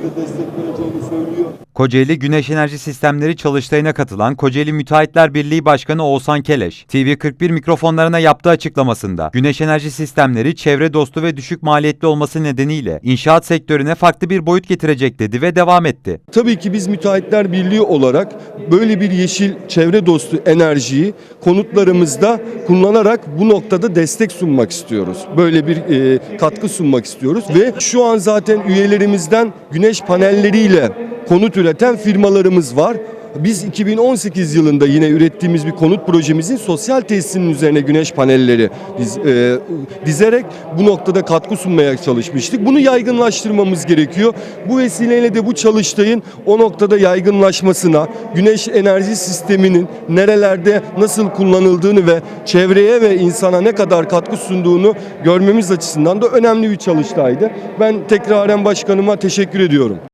şekilde destek vereceğini söylüyor. Kocaeli Güneş Enerji Sistemleri çalıştayına katılan Kocaeli Müteahhitler Birliği Başkanı Oğuzhan Keleş, TV41 mikrofonlarına yaptığı açıklamasında Güneş Enerji Sistemleri çevre dostu ve düşük maliyetli olması nedeniyle inşaat sektörüne farklı bir boyut getirecek dedi ve devam etti. Tabii ki biz Müteahhitler Birliği olarak böyle bir yeşil çevre dostu enerjiyi konutlarımızda kullanarak bu noktada destek sunmak istiyoruz. Böyle bir e, katkı sunmak istiyoruz ve şu an zaten üyelerimizden güneş panelleriyle konut üreten firmalarımız var. Biz 2018 yılında yine ürettiğimiz bir konut projemizin sosyal tesisinin üzerine güneş panelleri diz- e, dizerek bu noktada katkı sunmaya çalışmıştık. Bunu yaygınlaştırmamız gerekiyor. Bu vesileyle de bu çalıştayın o noktada yaygınlaşmasına, güneş enerji sisteminin nerelerde nasıl kullanıldığını ve çevreye ve insana ne kadar katkı sunduğunu görmemiz açısından da önemli bir çalıştaydı. Ben tekraren başkanıma teşekkür ediyorum.